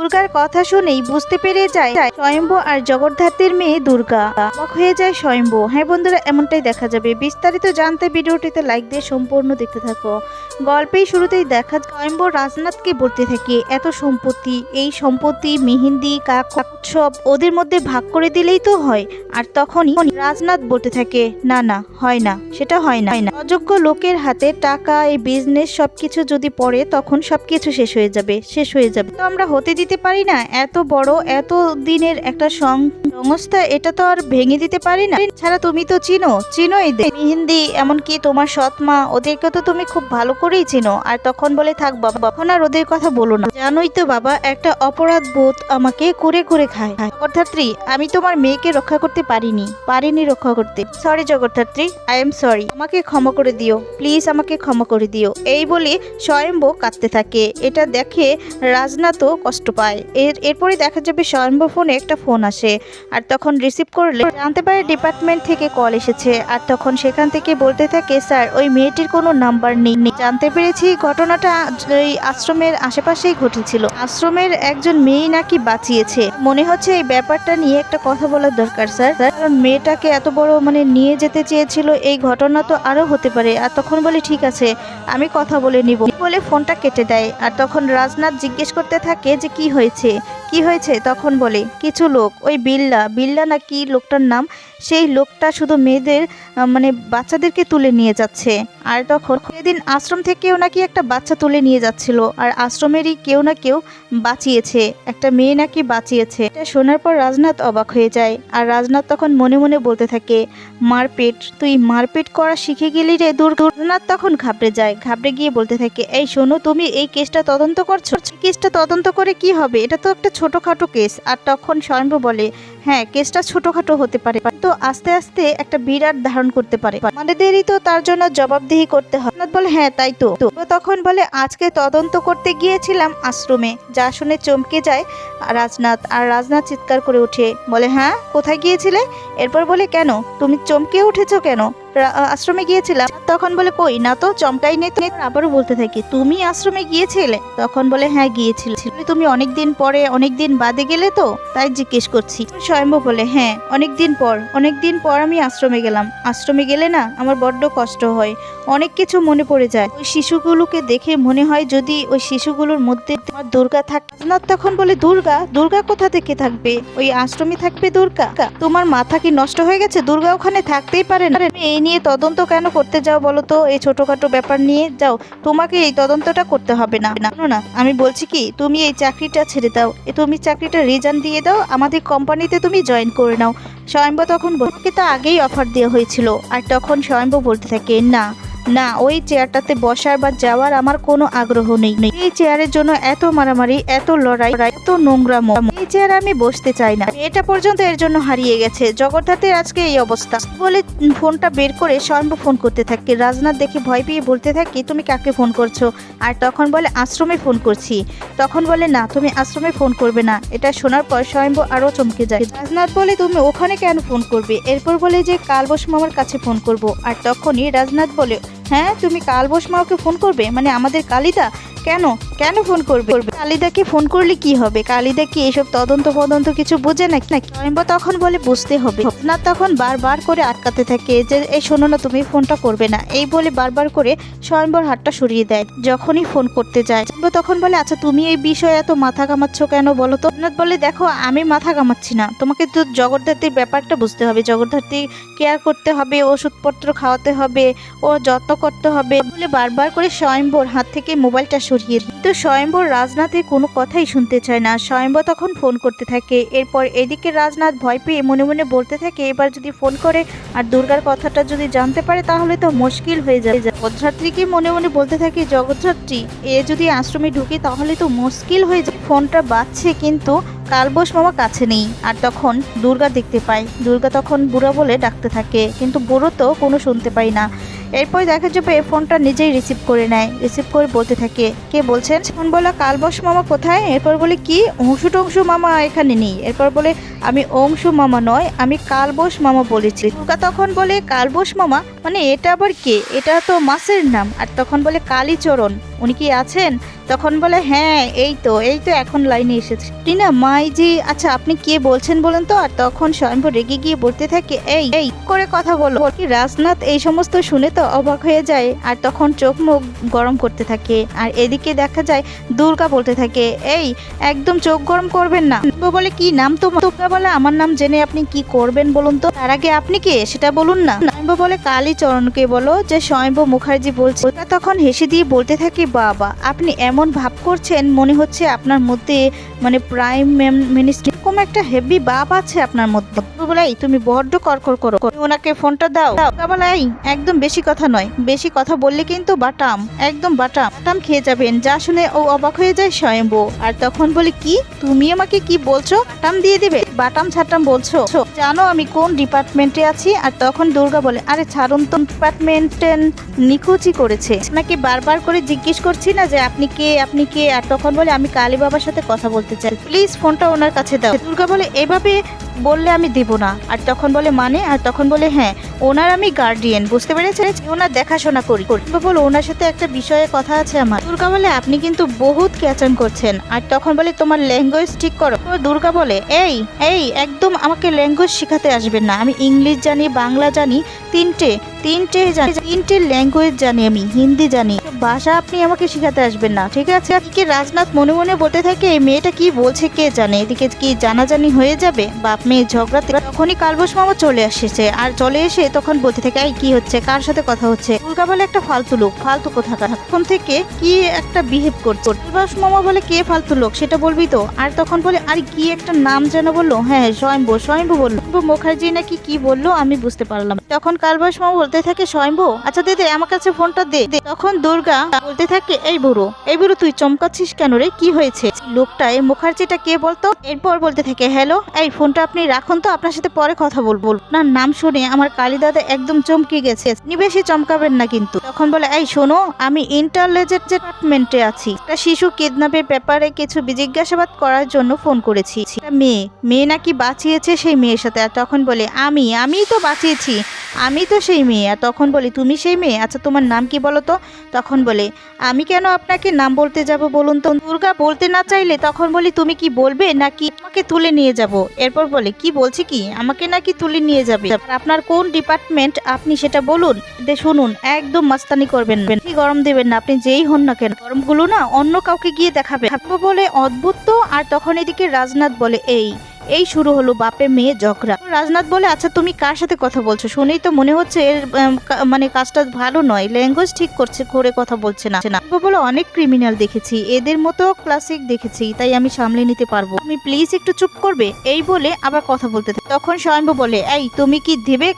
দুর্গার কথা শুনেই বুঝতে পেরে যায় স্বয়ম্ভু আর জগদ্ধাত্রীর মেয়ে দুর্গা। অবাক হয়ে যায় স্বয়ম্ভু। হ্যাঁ বন্ধুরা, এমনটাই দেখা যাবে। বিস্তারিত জানতে ভিডিওটিতে লাইক দিয়ে সম্পূর্ণ দেখতে থাকো। গল্পেই শুরুতেই দেখা স্বয়ম্ভু রাজনাথকে বলতে থাকে, এত সম্পত্তি, এই সম্পত্তি, মেহেন্দি, কাক ওদের মধ্যে ভাগ করে দিলেই তো হয়। আর তখনই রাজনাথ বলতে থাকে, না না, হয় না, সেটা হয় না। হয় না অযোগ্য লোকের হাতে টাকা, এই বিজনেস সবকিছু যদি পড়ে, তখন সবকিছু শেষ হয়ে যাবে, শেষ হয়ে যাবে। তো আমরা হতে দিতে পারি না? এত বড়, এত দিনের একটা সংস্থা, এটা তো আর ভেঙে দিতে পারি না। ছাড়া তুমি তো চিনো চিনো এদের মেহেন্দি, এমনকি তোমার সৎ মা, ওদেরকে তো তুমি খুব ভালো করেই চিনো। আর তখন বলে থাক বাবা এখন আর ওদের কথা বলো না। জানোই তো বাবা, একটা অপরাধ বোধ আমাকে করে করে খায়। জগদ্ধাত্রী, আমি তোমার মেয়েকে রক্ষা করতে পারিনি। পারিনি রক্ষা করতে। Sorry Jagaddhatri I am sorry আমাকে ক্ষমা করে দিও। প্লিজ আমাকে ক্ষমা করে দিও। এই বলে স্বয়ম্ভ কাঁদতে থাকে। এটা দেখে রাজনাথও কষ্ট পায় এর এরপরে দেখা যাবে স্বয়ম্ভ ফোনে একটা ফোন আসে। আর তখন রিসিভ করলে জানতে পারে ডিপার্টমেন্ট থেকে কল এসেছে। আর তখন সেখান থেকে বলতে থাকে, স্যার, ওই মেয়েটির কোনো নাম্বার নেই। জানতে পেরেছি ঘটনাটা ওই আশ্রমের আশেপাশেই ঘটেছিল। আশ্রমের একজন মেয়ে নাকি বাঁচিয়েছে। মনে হচ্ছে এই ব্যাপারটা নিয়ে একটা কথা বলার দরকার, স্যার। কারণ মেয়েটাকে এত বড় মানে নিয়ে যেতে চেয়েছিল, এই ঘটনা তো আরও হতে পারে। আর তখন বলে, ঠিক আছে, আমি কথা বলে নিব। বলে ফোনটা কেটে দেয়। আর তখন রাজনাথ জিজ্ঞেস করতে থাকে যে, কি হয়েছে। কি হয়েছে? তখন বলে, কিছু লোক, ওই বিল্লা বিল্লা না কি লোকটার নাম? সেই লোকটা শুধু মেয়েদের মানে বাচ্চাদেরকে তুলে নিয়ে যাচ্ছে। আর তখন সেদিন আশ্রম থেকেও নাকি একটা বাচ্চা তুলে নিয়ে যাচ্ছিল। আর আশ্রমেরই কেউ না কেউ বাঁচিয়েছে। একটা মেয়ে নাকি বাঁচিয়েছে। এটা শোনার পর রাজনাথ অবাক হয়ে যায়। আর রাজনাথ তখন মনে মনে বলতে থাকে, মারপিট, তুই মারপিট করা শিখে গেলি রে দূর দুর্নাথ তখন ঘাবড়ে যায়। ঘাবড়ে গিয়ে বলতে থাকে, এই শোনো, তুমি এই কেসটা তদন্ত করছ? কেসটা তদন্ত করে কি হবে? এটা তো একটা ছোটখাটো কেস আর তখন স্বয়ম্ভ বলে হ্যাঁ কেসটা ছোটখাটো হতে পারে। তো আস্তে আস্তে একটা বিরাট ধারণ করতে পারে। আমাদেরই তো তার জন্য জবাবদিহি করতে হয় বলে হ্যাঁ তাই তো। তখন বলে, আজকে তদন্ত করতে গিয়েছিলাম আশ্রমে। যা শুনে চমকে যায় রাজনাথ। আর রাজনাথ চিৎকার করে ওঠে। বলে হ্যাঁ কোথায় গিয়েছিলে? এরপর বলে, কেন? তুমি চমকে উঠেছো কেন? আশ্রমে গিয়েছিলাম। তখন বলে, কই না তো, চমকাই নেই তো। আবারও বলতে থাকি, তুমি আশ্রমে গিয়েছিলে? তখন বলে হ্যাঁ গিয়েছিলে তুমি অনেকদিন পরে, অনেকদিন বাদে গেলে তো? তাই জিজ্ঞেস করছি। স্বয়ম্ভ বলে হ্যাঁ অনেক দিন পর অনেক দিন পর আমি আশ্রমে গেলাম। আশ্রমে গেলে না আমার বড্ড কষ্ট হয়। অনেক কিছু মনে পড়ে যায়। ওই শিশুগুলোকে দেখে মনে হয় যদি ওই শিশুগুলোর মধ্যে তোমার দুর্গা থাক না তখন বলে, দুর্গা দুর্গা কোথা থেকে থাকবে? ওই আশ্রমে থাকবে দুর্গা? তোমার মাথা কি নষ্ট হয়ে গেছে? দুর্গা ওখানে থাকতেই পারে না। এই নিয়ে তদন্ত কেন করতে যাও বলো তো? এই ছোটখাটো ব্যাপার নিয়ে যাও। তোমাকে এই তদন্তটা করতে হবে না। না আমি বলছি কি, তুমি এই চাকরিটা ছেড়ে দাও। তুমি চাকরিটা রিজাইন দিয়ে দাও। আমাদের কোম্পানিতে তুমি জয়েন করে নাও। স্বয়ম্ভ তখন বলে, "তোমাকে তো আগেই অফার দেওয়া হয়েছিল। আর তখন স্বয়ম্ভ বলতে থাকে না না ওই চেয়ারটাতে বসার বা যাওয়ার আমার কোনো আগ্রহ নেই। এই চেয়ারের জন্য এত মারামারি এত লড়াই এত নোংরাম এই চেয়ারে আমি বসতে চাই না। এটা পর্যন্ত এর জন্য হারিয়ে গেছে। জগদ্ধাতের আজকে এই অবস্থা। বলে ফোনটা বের করে স্বয়ম্ভ ফোন করতে থাকে। রাজনাথ দেখে ভয় পেয়ে বলতে থাকে, তুমি কাকে ফোন করছ? আর তখন বলে, আশ্রমে ফোন করছি। তখন বলে, না, তুমি আশ্রমে ফোন করবে না। এটা শোনার পর স্বয়ম্ভ আরও চমকে যায়। রাজনাথ বলে, তুমি ওখানে কেন ফোন করবে? এরপর বলে যে, কাল কালবশ মামার কাছে ফোন করব। আর তখনই রাজনাথ বলে হ্যাঁ তুমি কাল কালবশ মামাকে ফোন করবে? মানে আমাদের কালিদা? কেন? কেন ফোন করবে? কালিদাকে ফোন করলে কি হবে? কালিদা কি এসব তদন্ত ফদন্ত কিছু বোঝে নাকি? নাকি? স্বয়ম্ভ তখন বলে, বুঝতে হবে। না তখন বারবার করে আটকাতে থাকে যে এই শোনো না, তুমি ফোনটা করবে না। এই বলে বারবার করে স্বয়ম্বর হাতটা সরিয়ে দেয়, যখনই ফোন করতে যায়। তখন বলে আচ্ছা তুমি এই বিষয়ে এত মাথা কামাচ্ছ কেন বলো তো? বলে, দেখো, আমি মাথা কামাচ্ছি না। তোমাকে তো জগদ্ধাত্রীর ব্যাপারটা বুঝতে হবে। জগদ্ধাত্রী কেয়ার করতে হবে, ওষুধপত্র খাওয়াতে হবে, ও যত্ন করতে হবে। বলে বারবার করে স্বয়ম্বর হাত থেকে মোবাইলটা সরিয়ে। কিন্তু স্বয়ম্বর রাজনাথের কোনো কথাই শুনতে চায় না। স্বয়ম্বর তখন ফোন করতে থাকে। এরপর এদিকে রাজনাথ ভয় পেয়ে মনে মনে বলতে থাকে, এবার যদি ফোন করে আর দুর্গার কথাটা যদি জানতে পারে, তাহলে তো মুশকিল হয়ে যায় জগদ্ধাত্রীকে মনে মনে বলতে থাকে জগদ্ধাত্রী এ যদি আশ্রমে ঢুকে, তাহলে তো মুশকিল হয়ে যায় ফোনটা বাজছে কিন্তু কালবোস মামা কাছে নেই, আর তখন দুর্গা দেখতে পায়। দুর্গা তখন বুড়া বলে ডাকতে থাকে, কিন্তু বুড়ো তো কোনো শুনতে পায় না। এরপর দেখা যাবে ফোনটা নিজেই রিসিভ করে নেয়। রিসিভ করে বলতে থাকে, কে বলছেন? ফোন বলা কালবশ মামা কোথায়? এরপর বলে, কি? অংশু টংশু মামা এখানে নেই। এরপর বলে, আমি অংশু মামা নয়, আমি কালবশ মামা বলেছি। দুর্গা তখন বলে কালবশ মামা? মানে এটা আবার কে? এটা তো মাসের নাম। আর তখন বলে, কালীচরণ। উনি কি আছেন? তখন বলে হ্যাঁ এই তো এই তো এখন লাইনে এসেছে। টিনা, মাইজি আচ্ছা আপনি কে বলছেন বলেন তো? আর তখন স্বয়ম্ভ রেগে গিয়ে বলতে থাকে, এই এই, করে কথা বলো। কি রাজনাথ এই সমস্ত শুনে তো অবাক হয়ে যায়, আর তখন চোখ মুখ গরম করতে থাকে। আর এদিকে দেখা যায়, দুর্গা বলতে থাকে, এই, একদম চোখ গরম করবেন না। বলে, কি নাম তো দুর্গা বলে, আমার নাম জেনে আপনি কি করবেন বলুন তো? তার আগে আপনি কে? সেটা বলুন না। স্বয়ম্ভ বলে, কালীচরণকে বলো। যে স্বয়ম্ভ মুখার্জি বলছে। তখন হেসে দিয়ে বলতে থাকে বাবা। আপনি এমন ভাব করছেন মনে হচ্ছে আপনার মধ্যে মানে প্রাইম মিনিস্টার এরকম একটা হেভি বাপ আছে আপনার মধ্যে দুর্গা বলে "এই, তুমি বড্ড করকর করো। ওনাকে ফোনটা দাও। দুর্গা বলে, "এই, একদম বেশি কথা নয়। বেশি কথা বললে কিন্তু বাটাম একদম বাটাম। বাটাম খেয়ে যাবেন। যা শুনে ও অবাক হয়ে যায় স্বয়ম্ভ। আর তখন বলে কি? তুমি আমাকে কি বলছো? বাটাম দিয়ে দিবে? বাটাম ছাটাম বলছো? জানো আমি কোন ডিপার্টমেন্টে আছি? আর তখন দুর্গা বলে আরে ছাড়ুন তো ডিপার্টমেন্টে নিখুঁজি করেছে। নাকি বারবার করে জিজ্ঞেস করছি না যে আপনি কে আপনি কে? আর তখন বলে আমি কালী বাবার সাথে কথা বলতে চাই। প্লিজ ফোনটা ওনার কাছে দাও। দুর্গা বলে, এভাবে বললে আমি দেব না। আর তখন বলে মানে? আর তখন বলে হ্যাঁ ওনার আমি গার্ডিয়ান বুঝতে পেরেছেন? ওনার দেখাশোনা করি। বলো, ওনার সাথে একটা বিষয়ে কথা আছে আমার। দুর্গা বলে আপনি কিন্তু বহুত ক্যাচান করছেন। আর তখন বলে তোমার ল্যাঙ্গুয়েজ ঠিক করো। দুর্গা বলে, এই এই, একদম আমাকে ল্যাঙ্গুয়েজ শেখাতে আসবেন না। আমি ইংলিশ জানি, বাংলা জানি, তিনটে তিনটে জানি, তিনটে ল্যাঙ্গুয়েজ জানি আমি, হিন্দি জানি। ভাষা আপনি আমাকে শেখাতে আসবেন না, ঠিক আছে? এদিকে রাজনাথ মনে মনে বলতে থাকে, এই মেয়েটা কি বলছে কে জানে? এদিকে কি জানাজানি হয়ে যাবে? বাপ মেয়ে ঝগড়াতে তখনই কালবশ মামা চলে আসছে। আর চলে এসে তখন বলতে থাকে, এই, কি হচ্ছে? কার সাথে কথা হচ্ছে? দুর্গা বলে, একটা ফালতু লোক, ফালতু কোথাকার তখন থেকে কি একটা বিহেভ করছে কালবশ মামা বলে, কে ফালতু লোক? সেটা বলবি তো? আর তখন বলে, আর, কি একটা নাম যেন বলল? হ্যাঁ স্বয়ম্ভ স্বয়ম্ভ বলল। মুখার্জি নাকি কি বলল, আমি বুঝতে পারলাম। তখন কালবশ মামা বলতে থাকে, স্বয়ম্ভ আচ্ছা দে আমার কাছে ফোনটা দে। তখন দুর্গা বলতে থাকে, এই বুড়ো এই বুড়ো, তুই চমকাচ্ছিস কেন রে? কি হয়েছে? লোকটা এই মুখার্জিটা কে বলতো? এরপর বলতে থাকে, হ্যালো, এই ফোনটা আপনি রাখুন তো, আপনার সাথে পরে কথা বলব। না নাম শুনে আমার কালী দাদা একদম চমকে গেছে। আপনি বেশি চমকাবেন না কিন্তু। তখন বলে, এই শোনো, আমি ইন্টারলেজেন্ট ডিপার্টমেন্টে আছি। একটা শিশু কিডন্যাপের ব্যাপারে কিছু জিজ্ঞাসাবাদ করার জন্য ফোন করেছি। মেয়ে। মেয়ে নাকি বাঁচিয়েছে সেই মেয়ের সাথে। আর তখন বলে, আমি আমি তো বাঁচিয়েছি। আমি তো সেই মেয়ে। আর তখন বলি, তুমি সেই মেয়ে? আচ্ছা তোমার নাম কি বলো তো? তখন বলে, আমি কেন আপনাকে নাম বলতে যাব বলুন তো? দুর্গা বলতে না চাইলে তখন বলি, তুমি কি বলবে নাকি আমাকে তুলে নিয়ে যাব। এরপর বলে, কি বলছি কি? আমাকে নাকি তুলে নিয়ে যাবে। আপনার কোন ডিপার্টমেন্ট আপনি সেটা বলুন। শুনুন, একদম মাস্তানি করবেন কি গরম দেবেন না, আপনি যেই হন না কেন? গরমগুলো না অন্য কাউকে গিয়ে দেখাবে বলে অদ্ভুত আর তখন এদিকে রাজনাথ বলে, এই এই শুরু হলো বাপে মেয়ে ঝগড়া। রাজনাথ বলে আচ্ছা তুমি কার সাথে কথা বলছো? শুনেই তো মনে হচ্ছে এর মানে কাজটা ভালো নয়। ল্যাঙ্গুয়েজ ঠিক করছে, করে কথা বলছে না। বলে, অনেক ক্রিমিনাল দেখেছি। এদের মতো ক্লাসিক দেখেছি, তাই আমি সামলে নিতে পারব। তুমি প্লিজ একটু চুপ করবে? এই বলে আবার কথা বলতে থাকে। তখন স্বয়ম্ভ বলে, এই, তুমি কি দেবে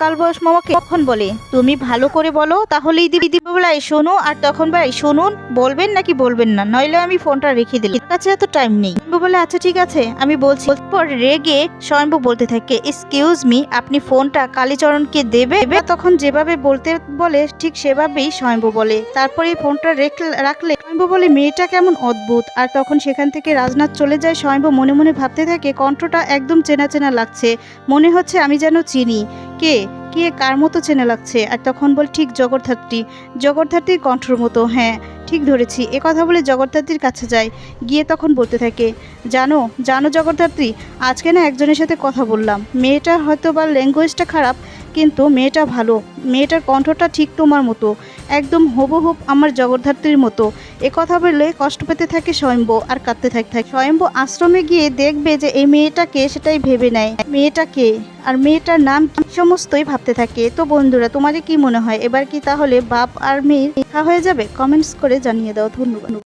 কাল বয়স মামাকে? তখন বলে, তুমি ভালো করে বলো, তাহলেই দিবি। দিবে বলে শোনো। আর তখন ভাই শুনুন, বলবেন নাকি বলবেন না? নইলে আমি ফোনটা রেখে দিলাম। কাছে এত টাইম নেই। বলে আচ্ছা ঠিক আছে, আমি বলছি। পর রেগে স্বয়ম্ভ বলতে থাকে এক্সকিউজ মি আপনি ফোনটা কালীচরণকে দেবে? দেবে?" তখন যেভাবে বলতে বলে, ঠিক সেভাবেই স্বয়ম্ভ বলে। তারপরে ফোনটা রেখ- রাখলে স্বয়ম্ভ বলে, মেয়েটা কেমন অদ্ভুত। আর তখন সেখান থেকে রাজনাথ চলে যায়, স্বয়ম্ভ মনে মনে ভাবতে থাকে, কণ্ঠটা একদম চেনা চেনা লাগছে। মনে হচ্ছে আমি যেন চিনি। কে? কে কার মতো চেনা লাগছে? আর তখন বল, ঠিক জগদ্ধাত্রী। জগদ্ধাত্রীর কণ্ঠর মতো হ্যাঁ। ঠিক ধরেছি, এ কথা বলে জগদ্ধাত্রীর কাছে যায় গিয়ে তখন বলতে থাকে, জানো জানো জগদ্ধাত্রী, আজকে না একজনের সাথে কথা বললাম। মেয়েটা হয়তো বা ল্যাঙ্গুয়েজটা খারাপ কিন্তু মেয়েটা ভালো। মেয়েটার কণ্ঠটা ঠিক তোমার মতো। একদম হুবহুব আমার জগদ্ধাত্রীর মতো। কথা বললে কষ্ট পেতে থাকে স্বয়ম্ভ আর কাঁদতে থাকে থাকে। স্বয়ম্ভ আশ্রমে গিয়ে দেখবে যে এই মেয়েটাকে সেটাই ভেবে নেয়। মেয়েটাকে আর মেয়েটার নাম সমস্তই ভাবতে থাকে। তো বন্ধুরা, তোমাদের কি মনে হয়? এবার কি তাহলে বাপ আর মেয়ে দেখা হয়ে যাবে? কমেন্টস করে জানিয়ে দাও। ধন্যবাদ।